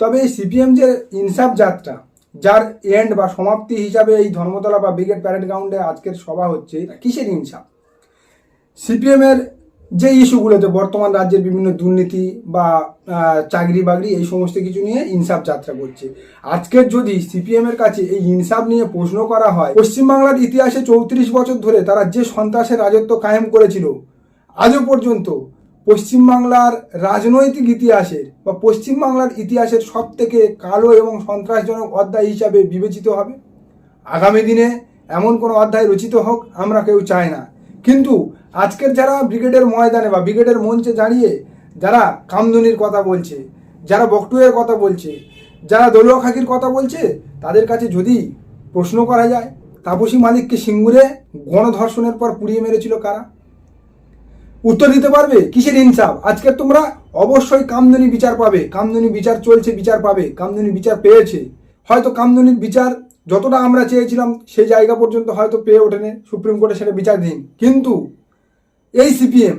তবে এই সিপিএম যে ইনসাফ যাত্রা, যার এন্ড বা সমাপ্তি হিসাবে এই ধর্মতলা বা ব্রিগেড প্যারেড গ্রাউন্ডে আজকের সভা হচ্ছে কিসের ইনসাফ? সিপিএমের যে ইস্যুগুলোতে বর্তমান রাজ্যের বিভিন্ন দুর্নীতি বা চাকরি বাকরি এই সমস্ত কিছু নিয়ে ইনসাফ যাত্রা করছে। আজকের যদি সিপিএম এর কাছে এই ইনসাফ নিয়ে প্রশ্ন করা হয়, পশ্চিমবাংলার ইতিহাসে চৌত্রিশ বছর ধরে তারা যে সন্ত্রাসের রাজত্ব কায়েম করেছিল, আজও পর্যন্ত পশ্চিমবাংলার রাজনৈতিক ইতিহাসের বা পশ্চিমবাংলার ইতিহাসের সব থেকে কালো এবং সন্ত্রাসজনক অধ্যায় হিসাবে বিবেচিত হবে। আগামী দিনে এমন কোনো অধ্যায় রচিত হোক, আমরা কেউ চাই না। কিন্তু আজকের যারা ব্রিগেডের ময়দানে বা ব্রিগেডের মঞ্চে দাঁড়িয়ে যারা কামদুনির কথা বলছে, যারা বকটুয়ের কথা বলছে, যারা দলীয় খাকির কথা বলছে, তাদের কাছে যদি প্রশ্ন করা যায়, তাপসী মালিককে সিঙ্গুরে গণধর্ষণের পর পুড়িয়ে মেরেছিল কারা? উত্তর দিতে পারবে? কিসের ইনসাফ? আজকে তোমরা অবশ্যই কামদুনি বিচার পাবে। কামদুনি বিচার চলছে, বিচার পাবে। কামদুনি বিচার পেয়েছে। হয়তো কামদুনির বিচার যতটা আমরা চেয়েছিলাম, সেই জায়গা পর্যন্ত হয়তো পেয়ে ওঠেনি। সুপ্রিম কোর্টে সেটা বিচারধীন কিন্তু এই সিপিএম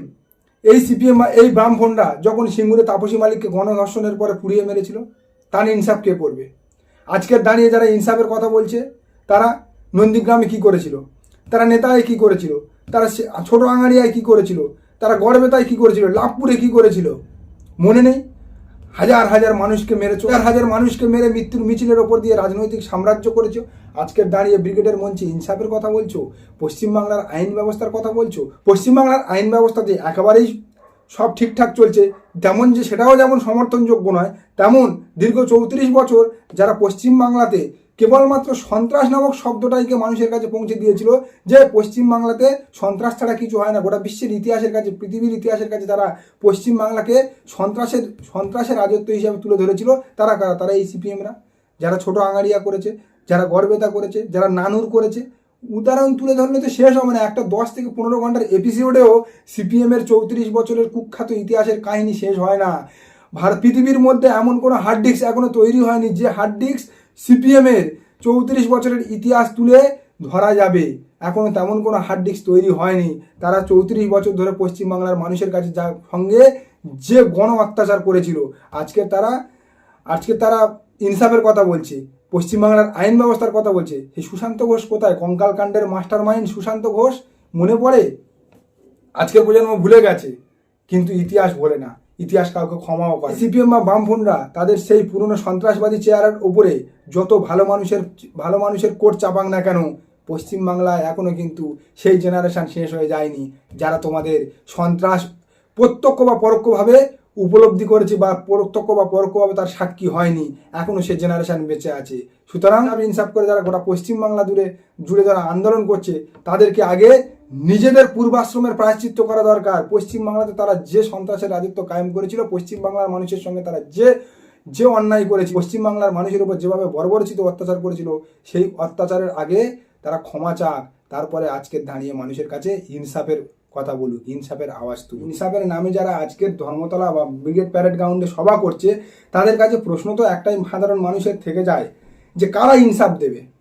এই সিপিএম এই ব্রাহ্মণরা যখন সিঙ্গুরে তাপসী মালিককে গণধর্ষণের পরে পুড়িয়ে মেরেছিল, তার ইনসাফ কে করবে আজকের দাঁড়িয়ে যারা ইনসাফের কথা বলছে, তারা নন্দীগ্রামে কি করেছিল? তারা নেতায় কি করেছিল? তারা ছোট আঙারিয়ায় কি করেছিল? তারা গড়বেতায় কি করেছিল? লাভপুরে কি করেছিল? মনে নেই? হাজার হাজার মানুষকে মেরে হাজার হাজার মানুষকে মেরে মৃত্যুর মিছিলের ওপর দিয়ে রাজনৈতিক সাম্রাজ্য করেছ। আজকের দাঁড়িয়ে ব্রিগেডের মঞ্চে ইনসাফের কথা বলছো, পশ্চিমবাংলার আইন ব্যবস্থার কথা বলছো। পশ্চিমবাংলার আইন ব্যবস্থাতে একেবারেই সব ঠিকঠাক চলছে। তেমন যে সেটাও যেমন সমর্থনযোগ্য নয়, তেমন দীর্ঘ চৌত্রিশ বছর যারা পশ্চিমবাংলাতে কেবলমাত্র সন্ত্রাস নামক শব্দটাইকে মানুষের কাছে পৌঁছে দিয়েছিল? যে পশ্চিমবাংলাতে সন্ত্রাস ছাড়া কিছু হয় না। গোটা বিশ্বের ইতিহাসের কাছে, পৃথিবীর ইতিহাসের কাছে তারা পশ্চিমবাংলাকে সন্ত্রাসের সন্ত্রাসের রাজত্ব হিসাবে তুলে ধরেছিল। তারা কারা? তারা এই সিপিএমরা। যারা ছোট আঙারিয়া করেছে, যারা গড়বেতা করেছে, যারা নানুর করেছে। উদাহরণ তুলে ধরলে তো শেষ হবে না। একটা দশ থেকে পনেরো ঘণ্টার এপিসোডেও সিপিএমের চৌত্রিশ বছরের কুখ্যাত ইতিহাসের কাহিনী শেষ হয় না। ভারত পৃথিবীর মধ্যে এমন কোনো হার্ড ডিস্ক এখনও তৈরি হয়নি যে হার্ড ডিস্ক সিপিএমের চৌত্রিশ বছরের ইতিহাস তুলে ধরা যাবে। এখনও তেমন কোনো হার্ড ডিস্ক তৈরি হয়নি। তারা চৌত্রিশ বছর ধরে পশ্চিমবাংলার মানুষের কাছে যা সঙ্গে যে গণ অত্যাচার করেছিল, আজকে তারা আজকে তারা ইনসাফের কথা বলছে, পশ্চিমবাংলার আইন ব্যবস্থার কথা বলছে। সেই সুশান্ত ঘোষ কোথায়? কঙ্কাল কাণ্ডের মাস্টার মাইন্ড সুশান্ত ঘোষ? মনে পড়ে? আজকের প্রজন্ম ভুলে গেছে, কিন্তু ইতিহাস বলে না। ইতিহাস কাউকে ক্ষমাও করে। সিপিএম বা বামফুনরা তাদের সেই পুরনো সন্ত্রাসবাদী চেয়ারের উপরে যত ভালো মানুষের ভালো মানুষের কোট চাপাক না কেন, পশ্চিমবাংলায় এখনও কিন্তু সেই জেনারেশান শেষ হয়ে যায়নি, যারা তোমাদের সন্ত্রাস প্রত্যক্ষ বা পরোক্ষভাবে উপলব্ধি করেছে বা প্রত্যক্ষ বা পরোক্ষভাবে তার সাক্ষী হয়নি, এখনও সে জেনারেশান বেঁচে আছে। সুতরাং, ইনসাফ করে যারা গোটা পশ্চিমবাংলা দূরে জুড়ে যারা আন্দোলন করছে, তাদেরকে আগে নিজেদের পূর্বাশ্রমের প্রায়শ্চিত্ত করা দরকার। পশ্চিমবাংলাতে তারা যে সন্ত্রাসের রাজত্ব কায়েম করেছিল পশ্চিমবাংলার মানুষের সঙ্গে তারা যে যে অন্যায় করেছে পশ্চিমবাংলার মানুষের উপর যেভাবে বর্বরচিত অত্যাচার করেছিল, সেই অত্যাচারের আগে তারা ক্ষমা চাক। তারপরে আজকে দাঁড়িয়ে মানুষের কাছে ইনসাফের কথা বলুক, ইনসাফের আওয়াজ তুলুক। ইনসাফের নামে যারা আজকের ধর্মতলা বা ব্রিগেড প্যারেড গ্রাউন্ডে সভা করছে, তাদের কাছে প্রশ্ন তো একটাই, সাধারণ মানুষের থেকে যায় যে কারা ইনসাফ দেবে?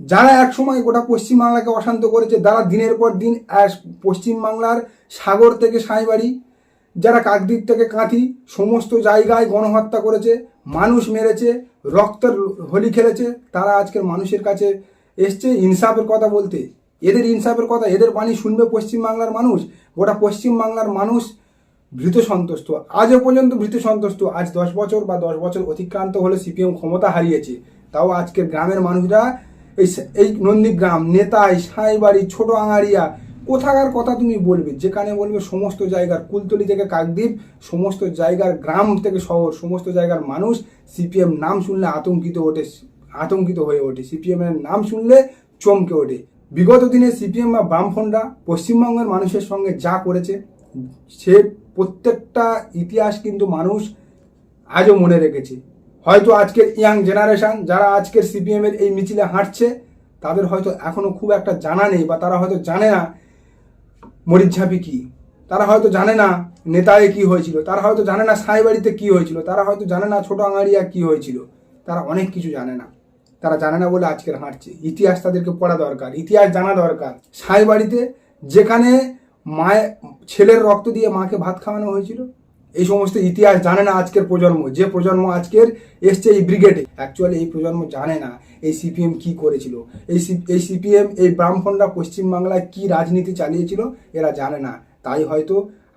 যারা একসময় গোটা পশ্চিমবাংলাকে অশান্ত করেছে যারা দিনের পর দিন পশ্চিমবাংলার সাগর থেকে সাঁইবাড়ি, যারা কাকদ্বীপ থেকে কাঁথি, সমস্ত জায়গায় গণহত্যা করেছে, মানুষ মেরেছে, রক্তের হোলি খেলেছে, তারা আজকের মানুষের কাছে এসছে ইনসাফের কথা বলতে। এদের ইনসাফের কথা, এদের বাণী শুনবে পশ্চিমবাংলার মানুষ। গোটা পশ্চিমবাংলার মানুষ ভীত সন্তুষ্ট। আজও পর্যন্ত ভীত সন্তুষ্ট। আজ দশ বছর বা দশ বছর অতিক্রান্ত হলে সিপিএম ক্ষমতা হারিয়েছে। তাও আজকের গ্রামের মানুষরা এই এই নন্দীগ্রাম, নেতাই, সাঁইবাড়ি, ছোট আঙারিয়া কোথাকার কথা তুমি বলবে? যেখানে বলবে সমস্ত জায়গার কুলতলি থেকে কাকদ্বীপ, সমস্ত জায়গার গ্রাম থেকে শহর, সমস্ত জায়গার মানুষ সিপিএম নাম শুনলে আতঙ্কিত ওঠে, আতঙ্কিত হয়ে ওঠে। সিপিএম এর নাম শুনলে চমকে ওঠে। বিগত দিনে সিপিএম বা বামফ্রন্টরা পশ্চিমবঙ্গের মানুষের সঙ্গে যা করেছে, সে প্রত্যেকটা ইতিহাস কিন্তু মানুষ আজও মনে রেখেছে। হয়তো আজকের ইয়াং জেনারেশন যারা আজকের সিপিএম এর এই মিছিলে হাঁটছে, তাদের হয়তো এখনও খুব একটা জানা নেই বা তারা হয়তো জানে না মরিচঝাপি কি। তারা হয়তো জানে না নেতায় কি হয়েছিল। তারা হয়তো জানে না সাঁইবাড়িতে কি হয়েছিল। তারা হয়তো জানে না ছোট আঙারিয়া কি হয়েছিল। তারা অনেক কিছু জানে না। তারা জানে না বলে আজকের হাঁটছে। ইতিহাস তাদেরকে পড়া দরকার, ইতিহাস জানা দরকার। সাঁইবাড়িতে যেখানে মায়ের ছেলের রক্ত দিয়ে মাকে ভাত খাওয়ানো হয়েছিল এই সমস্ত ইতিহাস জানে না আজকের প্রজন্ম। যে প্রজন্ম আজকের এসছে এই ব্রিগেডে অ্যাকচুয়ালি এই প্রজন্ম জানে না এই সিপিএম কি করেছিল। এই এই সিপিএম এই ব্রাহ্মণরা পশ্চিমবাংলায় কি রাজনীতি চালিয়েছিল, এরা জানে না। তাই হয়তো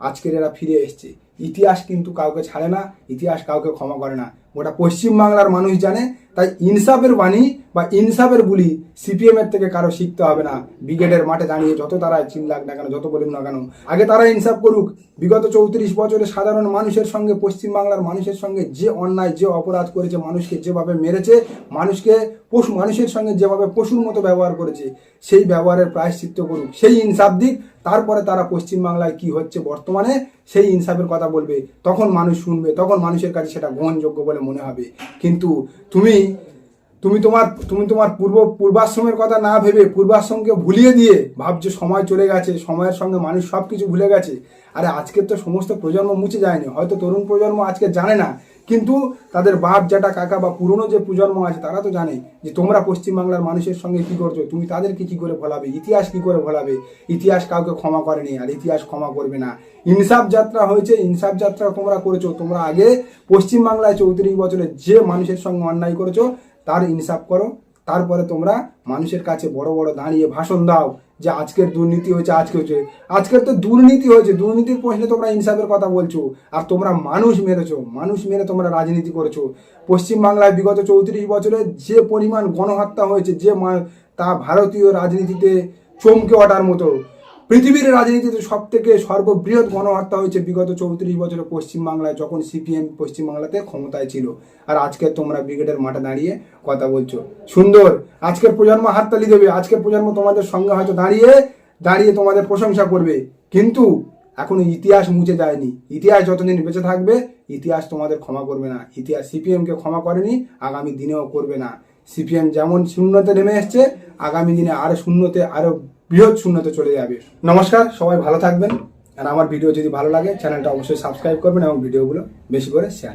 আজকের এরা ফিরে এসছে। ইতিহাস কিন্তু কাউকে ছাড়ে না, ইতিহাস কাউকে ক্ষমা করে না। গোটা পশ্চিমবাংলার মানুষ জানে, তাই ইনসাফের বাণী বা ইনসাফের বুলি সিপিএম এর থেকে কারও শিখতে হবে না। ব্রিগেডের মাঠে দাঁড়িয়ে যত তারা চিল্লাক না কেন, যত বলুন না কেন, আগে তারা ইনসাফ করুক। বিগত চৌত্রিশ বছরে সাধারণ মানুষের সঙ্গে, পশ্চিমবাংলার মানুষের সঙ্গে যে অন্যায়, যে অপরাধ করেছে, মানুষকে যেভাবে মেরেছে, মানুষকে পশু, মানুষের সঙ্গে যেভাবে পশুর মতো ব্যবহার করেছে, সেই ব্যবহারের প্রায়শ্চিত্ত করুক। সেই ইনসাফ দিক, তারপরে তারা পশ্চিমবাংলায় কি হচ্ছে বর্তমানে, সেই ইনসাফের কথা বলবে। তখন মানুষ শুনবে, তখন মানুষের কাছে সেটা গ্রহণযোগ্য বলে মনে হবে। কিন্তু তুমি তুমি তোমার তুমি তোমার পূর্ব, পূর্বাশ্রমের কথা না ভেবে পূর্বাশ্রমকে ভুলিয়ে দিয়ে ভাবছ সময় চলে গেছে, সময়ের সঙ্গে মানুষ সব কিছু ভুলে গেছে। আরে আজকের তো সমস্ত প্রজন্ম মুছে যায়নি। হয়তো তরুণ প্রজন্ম আজকে জানে না, কিন্তু তাদের বাপ, জ্যাঠা, কাকা বা পুরনো যে প্রজন্ম আছে তারা তো জানে যে তোমরা পশ্চিমবাংলার মানুষের সঙ্গে কি করছ, তুমি তাদেরকে কি করে ভোলাবে, ইতিহাস কি করে ভোলাবে? ইতিহাস কাউকে ক্ষমা করেনি আর ইতিহাস ক্ষমা করবে না। ইনসাফ যাত্রা হয়েছে, ইনসাফ যাত্রা তোমরা করেছ। তোমরা আগে পশ্চিমবাংলায় চৌত্রিশ বছরে যে মানুষের সঙ্গে অন্যায় করেছ তার ইনসাফ করো। তারপরে তোমরা মানুষের কাছে বড় বড় দাঁড়িয়ে ভাষণ দাও যে আজকের দুর্নীতি হয়েছে, আজকে হচ্ছে আজকের তো দুর্নীতি হয়েছে, দুর্নীতির প্রশ্নে তোমরা ইনসাফের কথা বলছো। আর তোমরা মানুষ মেরেছো, মানুষ মেরে তোমরা রাজনীতি করেছ। পশ্চিমবাংলায় বিগত চৌত্রিশ বছরে যে পরিমাণ গণহত্যা হয়েছে, যে তা ভারতীয় রাজনীতিতে চমকে ওঠার মতো। পৃথিবীর রাজনীতিতে সব থেকে সর্ববৃহৎ গণহত্যা হয়েছে বিগত চৌত্রিশ বছরে পশ্চিমবাংলায়, যখন সিপিএম পশ্চিমবাংলাতে ক্ষমতায় ছিল। আর আজকে তোমরা ব্রিগেডের মাঠে দাঁড়িয়ে কথা বলছো। সুন্দর আজকের প্রজন্ম হাততালি দেবে আজকের প্রজন্ম তোমাদের সঙ্গে হয়তো দাঁড়িয়ে দাঁড়িয়ে তোমাদের প্রশংসা করবে। কিন্তু এখনও ইতিহাস মুছে যায়নি। ইতিহাস যতদিন বেঁচে থাকবে, ইতিহাস তোমাদের ক্ষমা করবে না। ইতিহাস সিপিএম কে ক্ষমা করেনি, আগামী দিনেও করবে না। সিপিএম যেমন শূন্যতে নেমে এসছে, আগামী দিনে আরও শূন্যতে, আরও বৃহৎ শূন্যতে চলে যাবে। নমস্কার, সবাই ভালো থাকবেন। আর আমার ভিডিও যদি ভালো লাগে, চ্যানেলটা অবশ্যই সাবস্ক্রাইব করবেন এবং ভিডিওগুলো বেশি করে শেয়ার